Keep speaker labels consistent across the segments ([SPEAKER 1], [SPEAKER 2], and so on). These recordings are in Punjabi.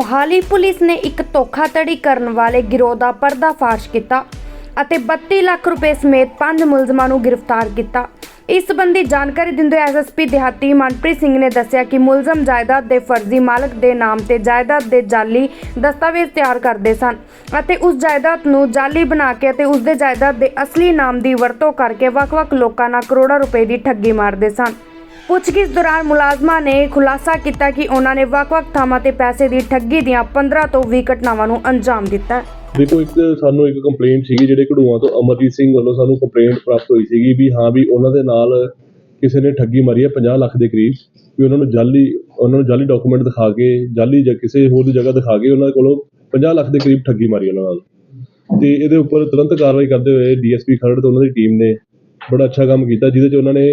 [SPEAKER 1] ਮੋਹਾਲੀ ਪੁਲਿਸ ਨੇ ਇੱਕ ਧੋਖਾਧੜੀ ਕਰਨ ਵਾਲੇ ਗਿਰੋਹ ਦਾ ਪਰਦਾਫਾਸ਼ ਕੀਤਾ ਅਤੇ 32 ਲੱਖ ਰੁਪਏ ਸਮੇਤ ਪੰਜ ਮੁਲਜ਼ਮਾਂ ਨੂੰ ਗ੍ਰਿਫਤਾਰ ਕੀਤਾ। ਇਸ ਸੰਬੰਧੀ ਜਾਣਕਾਰੀ ਦਿੰਦੇ ਐਸਐਸਪੀ ਦਿਹਾਤੀ ਮਨਪ੍ਰੀਤ ਸਿੰਘ ਨੇ ਦੱਸਿਆ ਕਿ ਮੁਲਜ਼ਮ ਜਾਇਦਾਦ ਦੇ ਫਰਜ਼ੀ ਮਾਲਕ ਦੇ ਨਾਮ ਤੇ ਜਾਇਦਾਦ ਦੇ ਜਾਲੀ ਦਸਤਾਵੇਜ਼ ਤਿਆਰ ਕਰਦੇ ਸਨ ਅਤੇ ਉਸ ਜਾਇਦਾਦ ਨੂੰ ਜਾਲੀ ਬਣਾ ਕੇ ਅਤੇ ਉਸ ਦੇ ਜਾਇਦਾਦ ਦੇ ਅਸਲੀ ਨਾਮ ਦੀ ਵਰਤੋਂ ਕਰਕੇ ਵੱਖ-ਵੱਖ ਲੋਕਾਂ ਨਾਲ ਕਰੋੜਾਂ ਰੁਪਏ ਦੀ ਠੱਗੀ ਮਾਰਦੇ ਸਨ। ਪੁੱਛਗਿੱਛ ਦੌਰਾਨ ਮੁਲਾਜ਼ਮਾਂ ਨੇ ਖੁਲਾਸਾ ਕੀਤਾ ਕਿ ਉਹਨਾਂ ਨੇ ਵੱਖ-ਵੱਖ ਥਾਵਾਂ ਤੇ ਪੈਸੇ ਦੀ ਠੱਗੀ ਦੀਆਂ 15 ਤੋਂ 20 ਘਟਨਾਵਾਂ ਨੂੰ ਅੰਜਾਮ ਦਿੱਤਾ।
[SPEAKER 2] ਦੇਖੋ, ਇੱਕ ਸਾਨੂੰ ਇੱਕ ਕੰਪਲੇਂਟ ਸੀਗੀ, ਜਿਹੜੇ ਘੜੂਆਂ ਤੋਂ ਅਮਰਜੀਤ ਸਿੰਘ ਵੱਲੋਂ ਸਾਨੂੰ ਕੰਪਲੇਂਟ ਪ੍ਰਾਪਤ ਹੋਈ ਸੀਗੀ ਵੀ ਹਾਂ ਵੀ ਉਹਨਾਂ ਦੇ ਨਾਲ ਕਿਸੇ ਨੇ ਠੱਗੀ ਮਾਰੀ ਹੈ 50 ਲੱਖ ਦੇ ਕਰੀਬ, ਵੀ ਉਹਨਾਂ ਨੂੰ ਜਾਲੀ, ਉਹਨਾਂ ਨੂੰ ਜਾਲੀ ਡਾਕੂਮੈਂਟ ਦਿਖਾ ਕੇ, ਜਾਲੀ ਜਾਂ ਕਿਸੇ ਹੋਰ ਦੀ ਜਗ੍ਹਾ ਦਿਖਾ ਕੇ ਉਹਨਾਂ ਕੋਲੋਂ 50 ਲੱਖ ਦੇ ਕਰੀਬ ਠੱਗੀ ਮਾਰੀ ਉਹਨਾਂ ਨਾਲ। ਤੇ ਇਹਦੇ ਉੱਪਰ ਤੁਰੰਤ ਕਾਰਵਾਈ ਕਰਦੇ ਹੋਏ ਡੀਐਸਪੀ ਖਰੜ ਤੇ ਉਹਨਾਂ ਦੀ ਟੀਮ ਨੇ ਬੜਾ ਅੱਛਾ ਕੰਮ ਕੀਤਾ, ਜਿਹਦੇ 'ਚ ਉਹਨਾਂ ਨੇ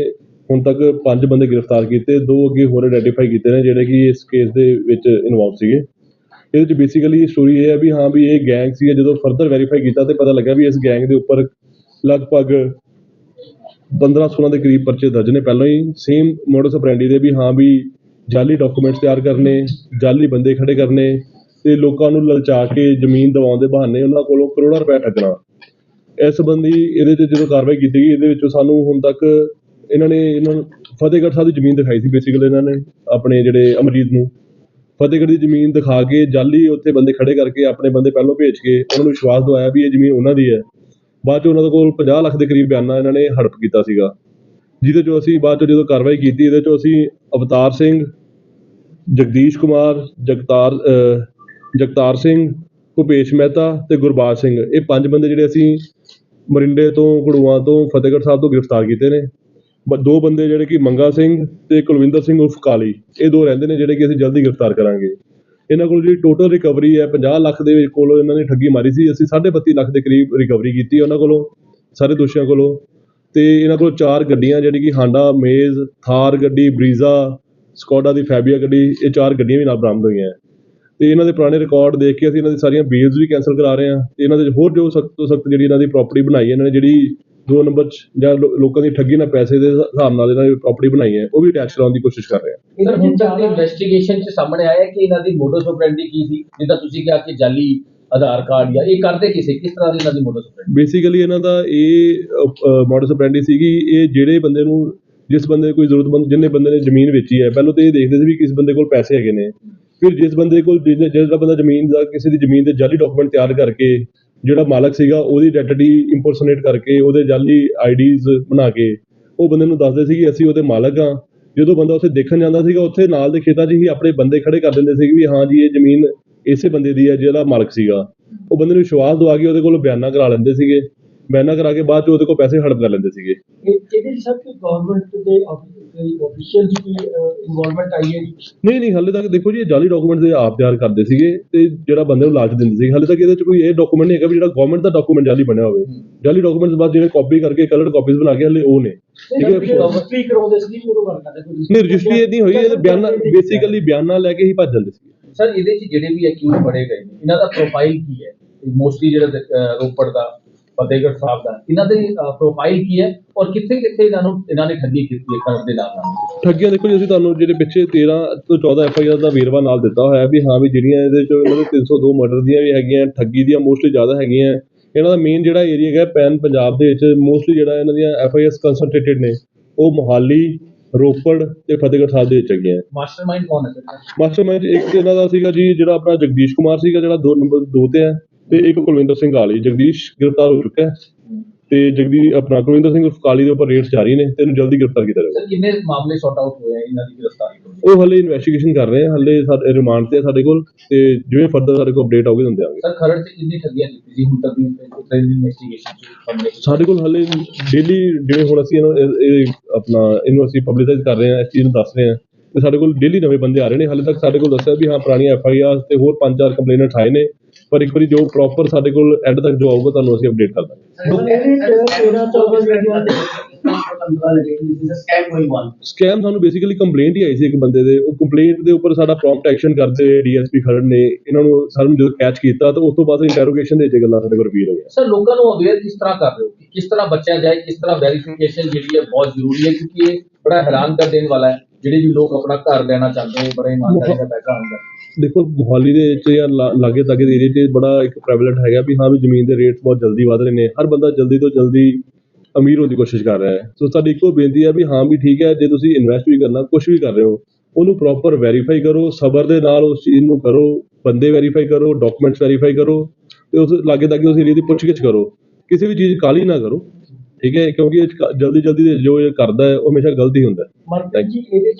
[SPEAKER 2] ਹੁਣ ਤੱਕ ਪੰਜ ਬੰਦੇ ਗ੍ਰਿਫਤਾਰ ਕੀਤੇ, ਦੋ ਅੱਗੇ ਹੋਰ ਆਈਡੈਂਟੀਫਾਈ ਕੀਤੇ ਨੇ ਜਿਹੜੇ ਕਿ ਇਸ ਕੇਸ ਦੇ ਵਿੱਚ ਇਨਵੋਲਵ ਸੀਗੇ। ਇਹਦੇ ਵਿੱਚ ਬੇਸਿਕਲੀ ਸਟੋਰੀ ਇਹ ਹੈ ਵੀ ਹਾਂ ਵੀ ਇਹ ਗੈਂਗ ਸੀ ਜਦੋਂ ਫਰਦਰ ਵੈਰੀਫਾਈ ਕੀਤਾ ਤੇ ਪਤਾ ਲੱਗਾ ਵੀ ਇਸ ਗੈਂਗ ਦੇ ਉੱਪਰ ਲਗਭਗ 15 16 ਦੇ ਕਰੀਬ ਪਰਚੇ ਦਰਜ ਨੇ। ਪਹਿਲਾਂ ਹੀ ਸੇਮ ਮੋਡਸ ਆਪਰੈਂਡੀ ਦੇ ਵੀ ਹਾਂ ਵੀ ਜਾਲੀ ਡਾਕੂਮੈਂਟਸ ਤਿਆਰ ਕਰਨੇ, ਜਾਲੀ ਬੰਦੇ ਖੜੇ ਕਰਨੇ ਤੇ ਲੋਕਾਂ ਨੂੰ ਲਲਚਾ ਕੇ ਜ਼ਮੀਨ ਦਿਵਾਉਣ ਦੇ ਬਹਾਨੇ ਉਹਨਾਂ ਕੋਲੋਂ ਕਰੋੜਾਂ ਰੁਪਏ ਠੱਗਣਾ ਇਸ ਸੰਬੰਧੀ ਇਹਦੇ 'ਚ ਜਦੋਂ ਕਾਰਵਾਈ ਕੀਤੀ ਗਈ, ਇਹਦੇ ਵਿੱਚੋਂ ਸਾਨੂੰ ਹੁਣ ਤੱਕ ਇਹਨਾਂ ਨੇ, ਇਹਨਾਂ ਨੂੰ, ਫਤਿਹਗੜ੍ਹ ਸਾਹਿਬ ਦੀ ਜ਼ਮੀਨ ਦਿਖਾਈ ਸੀ ਬੇਸਿਕਲੀ ਇਹਨਾਂ ਨੇ ਆਪਣੇ ਜਿਹੜੇ ਅਮਰਜੀਤ ਨੂੰ। ਫਤਿਹਗੜ੍ਹ ਦੀ ਜ਼ਮੀਨ ਦਿਖਾ ਕੇ ਜਾਲੀ ਉੱਥੇ ਬੰਦੇ ਖੜ੍ਹੇ ਕਰਕੇ ਆਪਣੇ ਬੰਦੇ ਪਹਿਲੋਂ ਭੇਜ ਕੇ ਉਹਨਾਂ ਨੂੰ ਵਿਸ਼ਵਾਸ ਦਿਵਾਇਆ ਵੀ ਇਹ ਜ਼ਮੀਨ ਉਹਨਾਂ ਦੀ ਹੈ। ਬਾਅਦ 'ਚ ਉਹਨਾਂ ਦੇ ਕੋਲ 50 ਲੱਖ ਦੇ ਕਰੀਬ ਬਿਆਨਾ ਇਹਨਾਂ ਨੇ ਹੜਪ ਕੀਤਾ ਸੀਗਾ। ਜਿਹਦੇ 'ਚੋਂ ਅਸੀਂ ਬਾਅਦ 'ਚੋਂ ਜਦੋਂ ਕਾਰਵਾਈ ਕੀਤੀ, ਇਹਦੇ 'ਚੋਂ ਅਸੀਂ ਅਵਤਾਰ ਸਿੰਘ, ਜਗਦੀਸ਼ ਕੁਮਾਰ, ਜਗਤਾਰ ਜਗਤਾਰ ਸਿੰਘ, ਭੁਪੇਸ਼ ਮਹਿਤਾ ਤੇ ਗੁਰਬਾਜ ਸਿੰਘ। ਇਹ ਪੰਜ ਬੰਦੇ ਜਿਹੜੇ ਅਸੀਂ ਮਰਿੰਡੇ ਤੋਂ, ਘੜੂਆਂ ਤੋਂ, ਫਤਿਹਗੜ੍ਹ ਸਾਹਿਬ ਤੋਂ ਗ੍ਰਿਫਤਾਰ ਕੀਤੇ ਨੇ। ਬ- ਦੋ ਬੰਦੇ ਜਿਹੜੇ ਕਿ ਮੰਗਾ ਸਿੰਘ ਅਤੇ ਕੁਲਵਿੰਦਰ ਸਿੰਘ ਉਰਫ ਕਾਲੀ, ਇਹ ਦੋ ਰਹਿੰਦੇ ਨੇ ਜਿਹੜੇ ਕਿ ਅਸੀਂ ਜਲਦੀ ਗ੍ਰਿਫਤਾਰ ਕਰਾਂਗੇ। ਇਹਨਾਂ ਕੋਲ ਜਿਹੜੀ ਟੋਟਲ ਰਿਕਵਰੀ ਹੈ 50 ਲੱਖ ਦੇ ਕੋਲੋਂ ਇਹਨਾਂ ਨੇ ਠੱਗੀ ਮਾਰੀ ਸੀ, ਅਸੀਂ 32.5 ਲੱਖ ਦੇ ਕਰੀਬ ਰਿਕਵਰੀ ਕੀਤੀ ਉਹਨਾਂ ਕੋਲੋਂ, ਸਾਰੇ ਦੋਸ਼ੀਆਂ ਕੋਲੋਂ। ਅਤੇ ਇਹਨਾਂ ਕੋਲ ਚਾਰ ਗੱਡੀਆਂ ਜਿਹੜੀ ਕਿ ਹਾਂਡਾ ਮੇਜ਼ ਥਾਰ ਗੱਡੀ ਬਰੀਜ਼ਾ ਸਕੋਡਾ ਦੀ ਫੈਬੀਆ ਗੱਡੀ, ਇਹ ਚਾਰ ਗੱਡੀਆਂ ਵੀ ਨਾਲ ਬਰਾਮਦ ਹੋਈਆਂ। ਅਤੇ ਇਹਨਾਂ ਦੇ ਪੁਰਾਣੇ ਰਿਕਾਰਡ ਦੇਖ ਕੇ ਅਸੀਂ ਇਹਨਾਂ ਦੀ ਸਾਰੀਆਂ ਬੀਲਸ ਵੀ ਕੈਂਸਲ ਕਰਾ ਰਹੇ ਹਾਂ। ਅਤੇ ਇਹਨਾਂ ਦੇ ਹੋਰ ਜੋ ਸਖਤ ਤੋਂ ਸਖਤ ਜਿਹੜੀ ਇਹਨਾਂ ਦੀ ਪ੍ਰੋਪਰਟੀ ਬਣਾਈ ਹੈ, ਇਹਨਾਂ ਨੇ ਜਿਹੜੀ ਦੋ ਨੰਬਰ 'ਚ ਜਾਂ ਲੋ- ਲੋਕਾਂ ਦੀ ਠੱਗੀ ਨਾਲ ਪੈਸੇ ਦੇ ਹਿਸਾਬ ਨਾਲ ਇਹਨਾਂ ਦੀ ਪ੍ਰਾਪਰਟੀ ਬਣਾਈ ਹੈ ਉਹ ਵੀ ਅਟੈਚ ਕਰਾਉਣ ਦੀ ਕੋਸ਼ਿਸ਼ ਕਰ ਰਹੇ ਹਾਂ
[SPEAKER 3] ਇਹਨਾਂ ਹੁਣ ਤੱਕ ਇਨਵੈਸਟੀਗੇਸ਼ਨ ਚ ਸਾਹਮਣੇ ਆਇਆ ਕਿ ਇਹਨਾਂ ਦੀ ਮੋਡਸ ਆਪਰੈਂਡੀ ਕੀ ਸੀ ਜਿੱਦਾਂ ਤੁਸੀਂ ਕਿਹਾ ਕਿ ਜਾਲੀ ਆਧਾਰ ਕਾਰਡ ਜਾਂ ਇਹ ਕਰਦੇ ਕਿਸੇ ਕਿਸ ਤਰ੍ਹਾਂ ਦੀ ਇਹਨਾਂ ਦੀ ਮੋਡਸ ਆਪਰੈਂਡੀ
[SPEAKER 2] ਬੇਸਿਕਲੀ ਇਹਨਾਂ ਦਾ ਇਹ ਮੋਡਸ ਆਪਰੈਂਡੀ ਸੀਗੀ ਇਹ ਜਿਹੜੇ ਬੰਦੇ ਨੂੰ ਜਿਸ ਬੰਦੇ ਕੋਈ ਜ਼ਰੂਰਤਮੰਦ ਜਿੰਨੇ ਬੰਦੇ ਨੇ ਜ਼ਮੀਨ ਵੇਚੀ ਹੈ ਪਹਿਲਾਂ ਤਾਂ ਇਹ ਦੇਖਦੇ ਸੀ ਵੀ ਕਿਸ ਬੰਦੇ ਕੋਲ ਪੈਸੇ ਹੈਗੇ ਨੇ। ਫਿਰ ਜਿਸ ਬੰਦੇ ਕੋਲ ਜਿਹੜਾ ਬੰਦਾ ਜ਼ਮੀਨ ਦਾ ਕਿਸੇ ਦੀ ਜ਼ਮੀਨ ਦੇ ਜਾਲੀ ਡਾਕੂਮੈਂਟ ਤਿਆਰ ਕਰਕੇ ਜਿਹੜਾ ਮਾਲਕ ਸੀਗਾ, ਉਹਦੀ ਆਇਡੈਂਟੀ ਇੰਪਰਸੋਨੇਟ ਕਰਕੇ ਉਹਦੇ ਜਾਲੀ ਆਈਡੀਜ਼ ਬਣਾ ਕੇ ਉਹ ਬੰਦੇ ਨੂੰ ਦੱਸਦੇ ਸੀ ਕਿ ਅਸੀਂ ਉਹਦੇ ਮਾਲਕ ਆ ਜਦੋਂ ਬੰਦਾ ਉੱਥੇ ਦੇਖਣ ਜਾਂਦਾ ਸੀਗਾ, ਉੱਥੇ ਨਾਲ ਦੇ ਖੇਤਾਂ 'ਚ ਹੀ ਆਪਣੇ ਬੰਦੇ ਖੜੇ ਕਰ ਦਿੰਦੇ ਸੀ ਵੀ ਹਾਂ ਜੀ, ਇਹ ਜ਼ਮੀਨ ਇਸੇ ਬੰਦੇ ਦੀ ਹੈ ਜਿਹੜਾ ਮਾਲਕ ਸੀਗਾ। ਉਹ ਬੰਦੇ ਨੂੰ ਵਿਸ਼ਵਾਸ ਦਵਾ ਕੇ ਉਹਦੇ ਕੋਲ ਬਿਆਨਾ ਕਰਾ ਲੈਂਦੇ ਸੀਗੇ। ਬਿਆਨਾ ਕਰਾ ਕੇ ਬਾਅਦ 'ਚ ਉਹਦੇ ਕੋਲ ਪੈਸੇ ਹੜਪ ਕਰ ਲੈਂਦੇ ਸੀਗੇ।
[SPEAKER 4] ਇਹਦੇ ਵਿੱਚ ਸਰ ਗਵਰਨਮੈਂਟ ਦੇ ਆਫੀਸ਼ੀਅਲ ਦੀ ਕੋਈ ਇਨਵੋਲਵਮੈਂਟ ਆਈ ਹੈ ਜੀ?
[SPEAKER 2] ਨਹੀਂ ਨਹੀਂ ਹਾਲੇ ਤੱਕ ਦੇਖੋ ਜੀ ਇਹ ਜਾਲੀ ਡਾਕੂਮੈਂਟ ਦੇ ਆਪ ਤਿਆਰ ਕਰਦੇ ਸੀਗੇ ਤੇ ਜਿਹੜਾ ਬੰਦੇ ਨੂੰ ਲਾਲਚ ਦਿੰਦੇ ਸੀ ਹਾਲੇ ਤੱਕ ਇਹਦੇ 'ਚ ਕੋਈ ਇਹ ਡਾਕੂਮੈਂਟ ਨਹੀਂ ਹੈਗਾ ਵੀ ਜਿਹੜਾ ਗਵਰਨਮੈਂਟ ਦਾ ਡਾਕੂਮੈਂਟ ਜਾਲੀ ਬਣਿਆ ਹੋਵੇ। ਜਾਲੀ ਡਾਕੂਮੈਂਟਸ ਬਾਅਦ ਜਿਹੜੇ ਕਾਪੀ ਕਰਕੇ ਕਲਰਡ ਕਾਪੀਜ਼ ਬਣਾ ਕੇ ਹਲੇ ਉਹ ਨੇ। ਠੀਕ ਹੈ?
[SPEAKER 4] ਰਜਿਸਟਰੀ ਕਰਾਉਂਦੇ ਸੀ ਜੀ ਉਦੋਂ ਗੱਲ ਕਰਦੇ ਕੋਈ
[SPEAKER 2] ਨਹੀਂ ਰਜਿਸਟਰੀ ਨਹੀਂ ਹੋਈ ਇਹ ਬਿਆਨਾ ਬੇਸਿਕਲੀ ਬਿਆਨਾ ਲੈ ਕੇ ਹੀ ਭੱਜ ਜਾਂਦੇ ਸੀ
[SPEAKER 3] ਸਰ ਇਹਦੇ ਚ ਜਿਹੜੇ ਵੀ ਅਕਿਊਜ਼ ਫੜੇ ਗਏ ਨੇ ਇਹਨਾਂ ਦਾ ਪ੍ਰੋਫਾਈਲ ਕੀ ਹੈ? ਮੋਸਟਲੀ ਜਿਹੜਾ ਰੋਪੜ ਦਾ ਫਤਿਹਗੜ੍ਹ ਸਾਹਿਬ ਦਾ। ਇਹਨਾਂ ਦੇ ਪ੍ਰੋਫਾਈਲ ਕੀ ਹੈ ਔਰ ਕਿੱਥੇ ਕਿੱਥੇ ਇਹਨਾਂ ਨੂੰ ਇਹਨਾਂ ਨੇ ਠੱਗੀ ਕੀਤੀ ਹੈ ਕਰਨ ਦੇ ਨਾਲ ਨਾਲ?
[SPEAKER 2] ਠੱਗੀਆਂ ਦੇਖੋ ਜੀ ਅਸੀਂ ਤੁਹਾਨੂੰ ਜਿਹੜੇ ਪਿੱਛੇ 13 ਤੋਂ 14 ਐਫ ਆਈ ਆਰ ਦਾ ਵੇਰਵਾ ਨਾਲ ਦਿੱਤਾ ਹੋਇਆ ਹੈ ਵੀ ਹਾਂ ਵੀ ਜਿਹੜੀਆਂ ਇਹਦੇ ਚੋਂ ਇਹਨਾਂ ਦੇ 302 ਮਰਡਰ ਦੀਆਂ ਵੀ ਹੈਗੀਆਂ ਠੱਗੀ ਦੀਆਂ ਮੋਸਟਲੀ ਜ਼ਿਆਦਾ ਹੈਗੀਆਂ। ਇਹਨਾਂ ਦਾ ਮੇਨ ਜਿਹੜਾ ਏਰੀਆ ਹੈਗਾ ਪੈਨ ਪੰਜਾਬ ਦੇ ਵਿੱਚ ਮੋਸਟਲੀ ਜਿਹੜਾ ਇਹਨਾਂ ਦੀਆਂ ਐਫ ਆਈ ਕਨਸੈਂਟਰੇਟਡ ਨੇ ਉਹ ਮੋਹਾਲੀ ਰੋਪੜ ਤੇ ਫਤਿਹਗੜ੍ਹ ਸਾਹਿਬ ਦੇ ਵਿੱਚ ਹੈਗੀਆਂ।
[SPEAKER 3] ਮਾਸਟਰਮਾਈਂਡ ਕੌਣ ਹੈ?
[SPEAKER 2] ਮਾਸਟਰਮਾਈਂਡ ਇੱਕ ਇਹਨਾਂ ਦਾ ਸੀਗਾ ਜੀ ਜਿਹੜਾ ਆਪਣਾ ਜਗਦੀਸ਼ ਕੁਮਾਰ ਸੀਗਾ ਜਿਹੜਾ ਦੋ ਨੰਬਰ 2 ਤੇ ਹੈ। ਤੇ ਇੱਕ ਕੁਲਵਿੰਦਰ ਸਿੰਘ ਕਾਲੀ ਜਗਦੀਸ਼ ਗ੍ਰਿਫਤਾਰ ਹੋ ਚੁੱਕਾ ਹੈ ਤੇ ਜਗਦੀ ਆਪਣਾ ਕੁਲਵਿੰਦਰ ਸਿੰਘ ਉਰਫ ਕਾਲੀ ਦੇ ਉੱਪਰ ਰੇਡਸ ਜਾਰੀ ਨੇ ਤੇ ਇਹਨੂੰ ਜਲਦੀ ਗ੍ਰਿਫਤਾਰ ਕੀਤਾ ਜਾਵੇਗਾ
[SPEAKER 3] ਸਰ ਕਿੰਨੇ ਮਾਮਲੇ ਸੌਟ ਆਊਟ ਹੋਏ ਆ ਇਹਨਾਂ ਦੀ ਗ੍ਰਿਫਤਾਰੀ ਤੋਂ?
[SPEAKER 2] ਉਹ ਹਲੇ ਇਨਵੈਸਟੀਗੇਸ਼ਨ ਕਰ ਰਹੇ ਆ ਹਲੇ ਸਾਡੇ ਰਿਮਾਂਡ ਤੇ ਆ ਸਾਡੇ ਕੋਲ ਤੇ ਜਿਵੇਂ ਫਰਦਰ ਸਾਡੇ ਕੋਲ ਅਪਡੇਟ ਆਊਗੀ ਤੁਹਾਨੂੰ ਦਿਆਂਗੇ
[SPEAKER 3] ਸਰ ਖਰੜ ਚ ਕਿੰਨੀ ਠੱਗੀਆਂ ਕੀਤੀ ਸੀ ਹੁਣ ਤੱਕ ਦੀ ਇਨਵੈਸਟੀਗੇਸ਼ਨ ਚ ਸਾਹਮਣੇ
[SPEAKER 2] ਸਾਡੇ ਕੋਲ ਹਲੇ ਡੇਲੀ ਜਿਵੇਂ ਹੁਣ ਅਸੀਂ ਇਹਨੂੰ ਇਹ- ਆਪਣਾ ਇਹਨੂੰ ਅਸੀਂ ਪਬਲਿਸਾਈਜ਼ ਕਰ ਰਹੇ ਹਾਂ ਇਸ ਚੀਜ਼ ਨੂੰ ਦੱਸ ਰਹੇ ਹਾਂ ਤੇ ਸਾਡੇ ਕੋਲ ਡੇਲੀ ਨਵੇਂ ਬੰਦੇ ਆ ਰਹੇ ਨੇ ਹਲੇ ਤੱਕ ਸਾਡੇ ਕੋਲ ਦੱਸਿਆ ਵੀ ਹਾਂ ਪੁਰਾਣੀਆਂ ਐਫ ਆਈ ਆਰ ਤੇ ਹੋਰ ਪੰਜ ਚਾਰ ਕੰਪਲੇਨਟ ਆਏ ਨੇ ਪਰ ਇੱਕ ਵਾਰੀ ਜੋ ਪ੍ਰੋਪਰ ਸਾਡੇ ਕੋਲ ਐਂਡ ਤੱਕ ਜੋ ਆਊਗਾ ਤੁਹਾਨੂੰ ਅਸੀਂ ਅਪਡੇਟ ਕਰ ਦਾਂਗੇ।
[SPEAKER 4] ਇਹਦੇ ਵਿੱਚ 13 14 ਜਿਹੜੀਆਂ ਅੰਦਰ ਲੱਗੇ ਜਿਸ ਸਕੈਮ
[SPEAKER 2] ਸਾਨੂੰ ਬੇਸਿਕਲੀ ਕੰਪਲੇਂਟ ਹੀ ਆਈ ਸੀ ਇੱਕ ਬੰਦੇ ਦੇ। ਉਹ ਕੰਪਲੇਂਟ ਦੇ ਉੱਪਰ ਸਾਡਾ ਪ੍ਰੌਮਪਟ ਐਕਸ਼ਨ ਕਰਦੇ ਡੀਐਸਪੀ ਖਰੜ ਨੇ। ਇਹਨਾਂ ਨੂੰ ਸਾਨੂੰ ਜਦੋਂ ਕੈਚ ਕੀਤਾ ਤਾਂ ਉਸ ਤੋਂ ਬਾਅਦ ਇੰਟਰੋਗੇਸ਼ਨ ਦੇ ਇਹ ਗੱਲਾਂ ਸਾਡੇ ਕੋਲ ਰਿਪੀਟ ਹੋਈਆਂ।
[SPEAKER 3] ਸਰ ਲੋਕਾਂ ਨੂੰ ਅਵੇਅਰ ਕਿਸ ਤਰ੍ਹਾਂ ਕਰ ਰਹੇ ਹੋ? ਕਿ ਕਿਸ ਤਰ੍ਹਾਂ ਬਚਿਆ ਜਾਏ ਕਿਸ ਤਰ੍ਹਾਂ ਵੈਰੀਫਿਕੇਸ਼ਨ ਜਿਹੜੀ ਹੈ ਬਹੁਤ ਜ਼ਰੂਰੀ ਹੈ ਕਿਉਂਕਿ ਇਹ ਬੜਾ ਹੈਰਾਨ ਕਰ ਦੇਣ ਵਾਲਾ ਹੈ। ਜਿਹੜੇ ਵੀ ਲੋਕ ਆਪਣਾ ਘਰ ਲੈਣਾ ਚਾਹੁੰਦੇ ਹੋ ਬੜੇ ਇਮਾਨਦਾਰੀ ਦਾ ਬੈਕਗ੍ਰਾਉਂਡ ਹੈ।
[SPEAKER 2] ਦੇਖੋ ਮੁਹਾਲੀ ਦੇ ਵਿੱਚ ਜਾਂ ਲਾ- ਲਾਗੇ ਤਾਗੇ ਦੇ ਏਰੀਆ 'ਚ ਬੜਾ ਇੱਕ ਪ੍ਰੈਵਲੈਂਟ ਹੈਗਾ ਵੀ ਹਾਂ ਵੀ ਜ਼ਮੀਨ ਦੇ ਰੇਟ ਬਹੁਤ ਜਲਦੀ ਵਧ ਰਹੇ ਨੇ। ਹਰ ਬੰਦਾ ਜਲਦੀ ਤੋਂ ਜਲਦੀ ਅਮੀਰ ਹੋਣ ਦੀ ਕੋਸ਼ਿਸ਼ ਕਰ ਰਿਹਾ ਹੈ। ਸੋ ਸਾਡੀ ਇੱਕੋ ਬੇਨਤੀ ਹੈ ਵੀ ਹਾਂ ਵੀ ਠੀਕ ਹੈ ਜੇ ਤੁਸੀਂ ਇਨਵੈਸਟ ਵੀ ਕਰਨਾ ਕੁਝ ਵੀ ਕਰ ਰਹੇ ਹੋ ਉਹਨੂੰ ਪ੍ਰੋਪਰ ਵੈਰੀਫਾਈ ਕਰੋ ਸਬਰ ਦੇ ਨਾਲ ਉਸ ਚੀਜ਼ ਨੂੰ ਕਰੋ ਬੰਦੇ ਵੈਰੀਫਾਈ ਕਰੋ ਡਾਕੂਮੈਂਟਸ ਵੈਰੀਫਾਈ ਕਰੋ ਤੇ ਉਸ ਲਾਗੇ ਤਾਗੇ ਉਸ ਏਰੀਆ ਦੀ ਪੁੱਛਗਿੱਛ ਕਰੋ। ਕਿਸੇ ਵੀ ਚੀਜ਼ ਕਾਲੀ ਨਾ ਕਰੋ ਠੀਕ ਹੈ ਕਿਉਂਕਿ ਜਲਦੀ ਜਲਦੀ ਜੋ ਇਹ ਕਰਦਾ ਹੈ ਉਹ ਹਮੇਸ਼ਾ ਗਲਤ ਹੁੰਦਾ ਹੈ।
[SPEAKER 4] ਮਨਪ੍ਰੀਤ ਜੀ ਇਹਦੇ 'ਚ